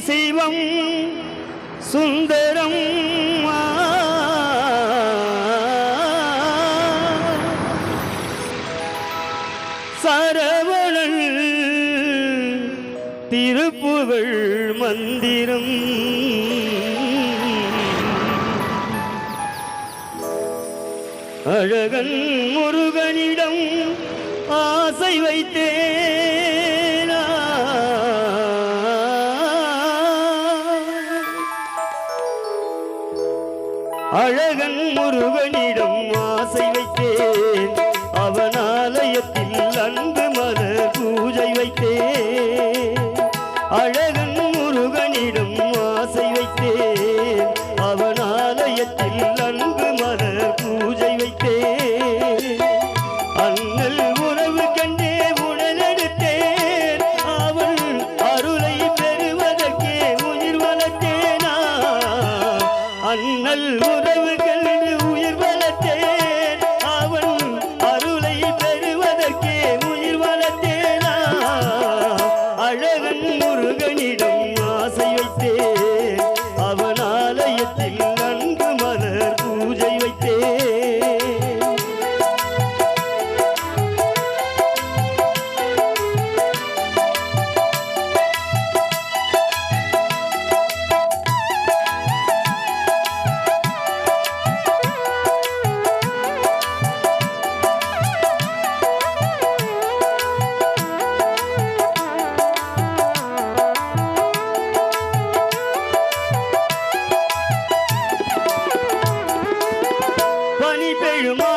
சிவம் சுந்தரம் ஆ. சரவணன் திருப்புகழ் மந்திரம் அழகன் முருகனிடம் ஆசை வைத்தேன் அழகன் முருகனிடம் ஆசை வைத்தேன். அவன் ஆலயத்தில் அன்பு மத பூஜை வைத்தேன். அழகன் முருகனிடம் ஆசை வைத்தேன். அவன் ஆலயத்தில் அண்ணல் உறவு கண்டு உயிர் வளர்த்தேன். அவன் அருளை பெறுவதற்கே உயிர் வளர்த்தேனா? அழகன் முருகனிடம் ஆசை வைத்தேன். baby, baby.